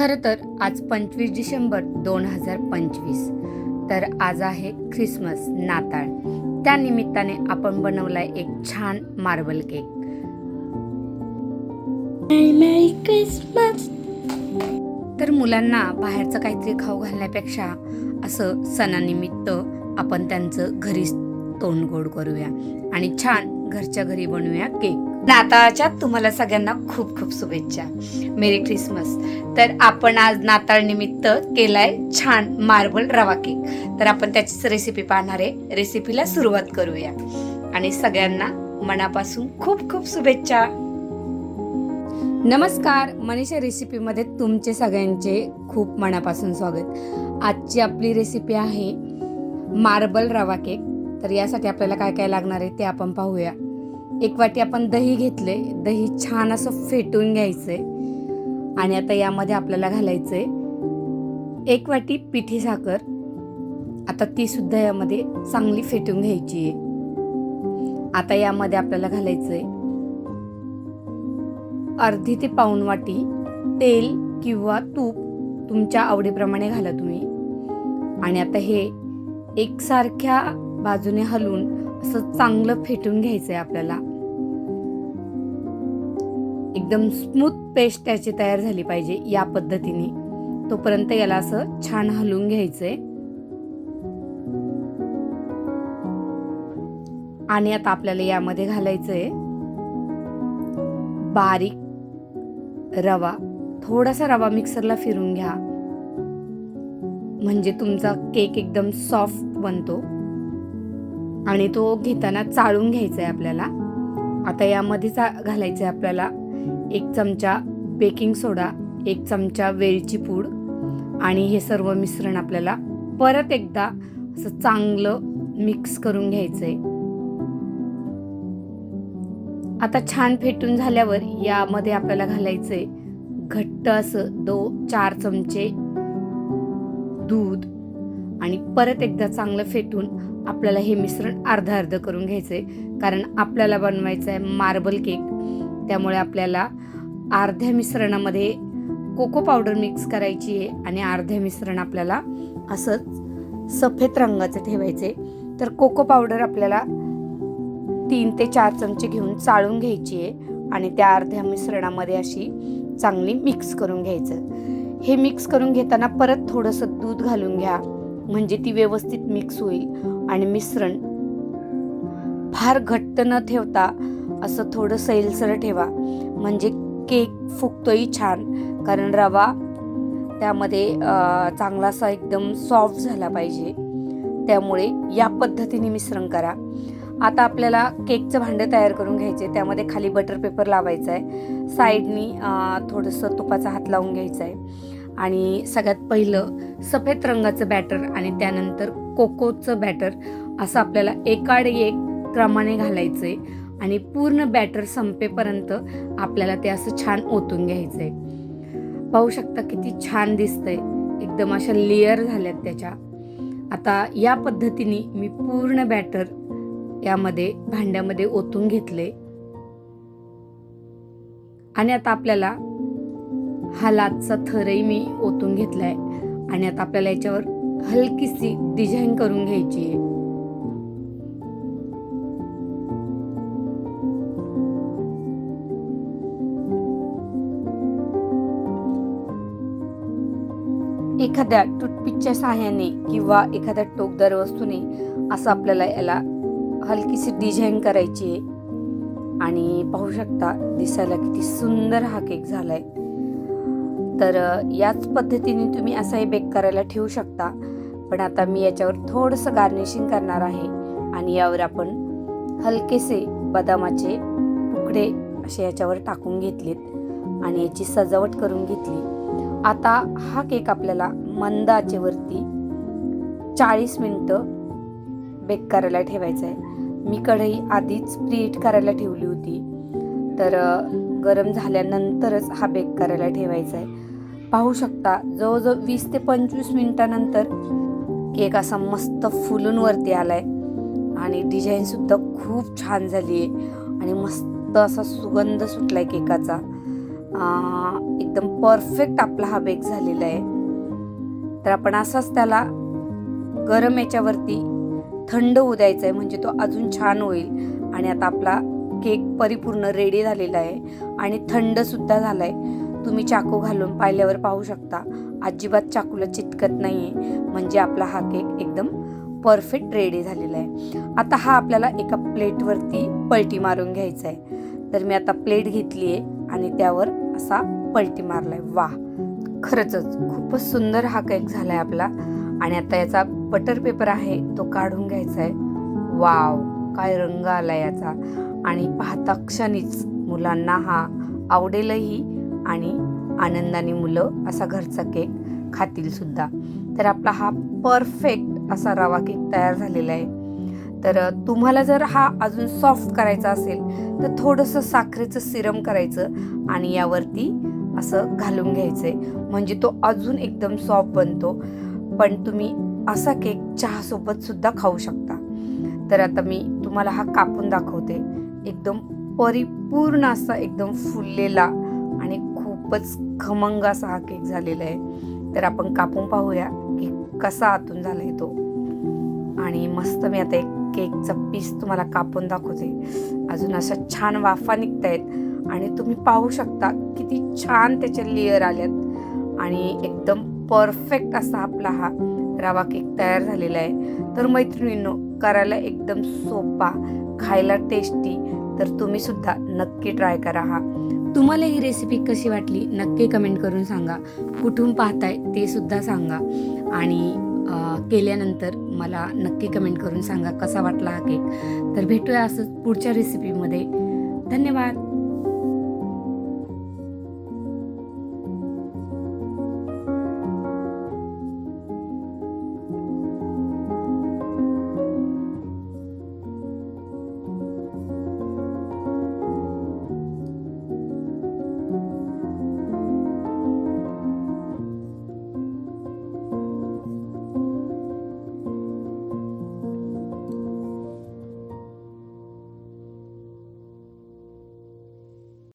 खरं तर आज पंचवीस डिसेंबर दोन हजार पंचवीस. तर आज आहे ख्रिसमस नाताळ. त्या निमित्ताने आपण बनवलाय एक छान मार्बल केक. तर मुलांना बाहेरचं काहीतरी खाऊ घालण्यापेक्षा असं सणानिमित्त आपण त्यांचं घरीच तोंड गोड करूया आणि छान घरच्या घरी बनवूया केक. नाताळच्या तुम्हाला सगळ्यांना खूप खूप शुभेच्छा. मेरी क्रिसमस तर आपण आज नाताळ निमित्त केलाय छान मार्बल रवा केक तर आपण त्याचीच रेसिपी पाहणार आहे. रेसिपीला सुरुवात करूया. आणि सगळ्यांना मनापासून खूप खूप शुभेच्छा. नमस्कार. मनीषा रेसिपीमध्ये तुमचे सगळ्यांचे खूप मनापासून स्वागत. आजची आपली रेसिपी आहे मार्बल रवा केक तर यासाठी आपल्याला काय काय लागणार आहे ते आपण पाहूया. एक वाटी आपण दही घेतले दही छान असं फेटून घ्यायचंय. आणि आता यामध्ये आपल्याला घालायचंय एक वाटी पिठी साखर. आता ती सुद्धा यामध्ये चांगली फेटून घ्यायची आहे. आता यामध्ये आपल्याला घालायचंय अर्धी ते पाऊण वाटी तेल किंवा तूप तुमच्या आवडीप्रमाणे घाला तुम्ही. आणि आता हे एकसारख्या बाजूने हलवून असं चांगलं फेटून घ्यायचंय आपल्याला. एकदम स्मूथ पेस्ट त्याची तयार झाली पाहिजे या पद्धतीने. तोपर्यंत याला असं छान हलवून घ्यायचंय. आणि आता आपल्याला यामध्ये घालायचंय बारीक रवा. थोडासा रवा मिक्सरला फिरून घ्या. म्हणजे तुमचा केक एकदम सॉफ्ट बनतो. आणि तो घेताना चाळून घ्यायचा आहे आपल्याला. आता यामध्ये घालायचं आहे आपल्याला एक चमचा बेकिंग सोडा एक चमचा वेलची पूड आणि हे सर्व मिश्रण आपल्याला परत एकदा असं चांगलं मिक्स करून घ्यायचं आहे आता छान फेटून झाल्यावर यामध्ये आपल्याला घालायचंय घट्ट असं दो चार चमचे दूध आणि परत एकदा चांगलं फेटून आपल्याला हे मिश्रण अर्ध अर्ध करून घ्यायचंय. कारण आपल्याला बनवायचं आहे मार्बल केक. त्यामुळे आपल्याला अर्ध्या मिश्रणामध्ये कोको पावडर मिक्स करायची आहे आणि अर्ध्या मिश्रण आपल्याला असंच सफेद रंगाचं ठेवायचे तर कोको पावडर आपल्याला तीन ते चार चमचे घेऊन चाळून घ्यायची आहे आणि त्या अर्ध्या मिश्रणामध्ये अशी चांगली मिक्स करून घ्यायचं. हे मिक्स करून घेताना परत थोडंसं दूध घालून घ्या. म्हणजे ती व्यवस्थित मिक्स होईल आणि मिश्रण फार घट्ट न ठेवता असं थोडं सैलसर ठेवा. म्हणजे केक फुगतोही छान. कारण रवा त्यामध्ये चांगला असा एकदम सॉफ्ट झाला पाहिजे. त्यामुळे या पद्धतीने मिश्रण करा. आता आपल्याला केकचं भांडं तयार करून घ्यायचे त्यामध्ये खाली बटर पेपर लावायचा आहे साईडनी थोडंसं तुपाचा हात लावून घ्यायचा आहे आणि सगळ्यात पहिलं सफेद रंगाचं बॅटर आणि त्यानंतर कोकोचं बॅटर असं आपल्याला एकाड एक क्रमाने घालायचं आहे आणि पूर्ण बॅटर संपेपर्यंत आपल्याला ते असं छान ओतून घ्यायचं आहे पाहू शकता किती छान दिसतंय. एकदम अशा लेअर झाल्यात त्याच्या. आता या पद्धतीने मी पूर्ण बॅटर यामध्ये भांड्यामध्ये ओतून घेतले आणि आता आपल्याला हालातचा थरही मी ओतून घेतलाय. आणि आता आपल्याला याच्यावर हलकीशी डिझाईन करून घ्यायची आहे. एखाद्या टूथपिकच्या सहाय्याने किंवा एखाद्या टोकदार वस्तूने असं आपल्याला याला हलकीशी डिझाईन करायची आहे. आणि पाहू शकता दिसायला किती सुंदर हा केक झालाय. तर याच पद्धतीने तुम्ही असाही बेक करायला ठेवू शकता. पण आता मी याच्यावर थोडंसं गार्निशिंग करणार आहे. आणि यावर आपण हलकेसे बदामाचे तुकडे असे याच्यावर टाकून घेतलेत. आणि याची सजावट करून घेतली. आता हा केक आपल्याला मंद आचेवरती चाळीस मिनटं बेक करायला ठेवायचा आहे. मी कढई आधीच प्रीहीट करायला ठेवली होती. तर गरम झाल्यानंतरच हा बेक करायला ठेवायचा आहे. पाहू शकता जवळजवळ वीस ते पंचवीस मिनटानंतर केक असा मस्त फुलून वरती आलाय. आणि डिझाईनसुद्धा खूप छान झाली आहे आणि मस्त असा सुगंध सुटलाय केकाचा. एकदम परफेक्ट आपला हा बेक झालेला आहे. तर आपण असाच त्याला गरम याच्यावरती थंड होऊ द्यायचा आहे म्हणजे तो अजून छान होईल. आणि आता आपला केक परिपूर्ण रेडी झालेला आहे. आणि थंड सुद्धा झाला आहे तुम्ही चाकू घालून पाहिल्यावर पाहू शकता. अजिबात चाकूला चिटकत नाही आहे म्हणजे आपला हा केक एकदम परफेक्ट रेडी झालेला आहे. आता हा आपल्याला एका प्लेटवरती पलटी मारून घ्यायचा आहे तर मी आता प्लेट घेतली आहे आणि त्यावर असा पलटी मारलाय. वा खरंच खूपच सुंदर हा केक झालाय आपला. आणि आता याचा बटर पेपर आहे तो काढून घ्यायचा आहे वाव! काय रंग आला याचा. आणि पाहता क्षणीच मुलांना हा आवडेलही आणि आनंदाने मुलं असा घरचा केक खातील सुद्धा. तर आपला हा परफेक्ट असा रवा केक तयार झालेला आहे तर तुम्हाला जर हा अजून सॉफ्ट करायचा असेल तर थोडंसं साखरेचं सिरम करायचं आणि यावरती असं घालून घ्यायचं आहे म्हणजे तो अजून एकदम सॉफ्ट बनतो. पण तुम्ही असा केक चहासोबत सुद्धा खाऊ शकता. तर आता मी तुम्हाला हा कापून दाखवते. एकदम परिपूर्ण असा एकदम फुललेला आणि खूपच खमंग असा हा केक झालेला आहे. तर आपण कापून पाहूया की कसा आतून झाला आहे तो. आणि मस्त मी आता एक केकचा पीस तुम्हाला कापून दाखवते. अजून अशा छान वाफा निघत आहेत आणि तुम्ही पाहू शकता किती छान त्याचे लेअर आल्यात आणि एकदम परफेक्ट असा आपला हा रवा केक तयार झालेला आहे. तर मैत्रिणींनो करायला एकदम सोपा खायला टेस्टी तर तुम्ही सुद्धा नक्की ट्राय करा हा. तुम्हाला ही रेसिपी कशी वाटली नक्की कमेंट करून सांगा. कुठून पाहताय ते सुद्धा सांगा. आणि केल्यानंतर मला नक्की कमेंट करून सांगा कसा वाटला हा केक. तर भेटूया असंच पुढच्या रेसिपीमध्ये धन्यवाद.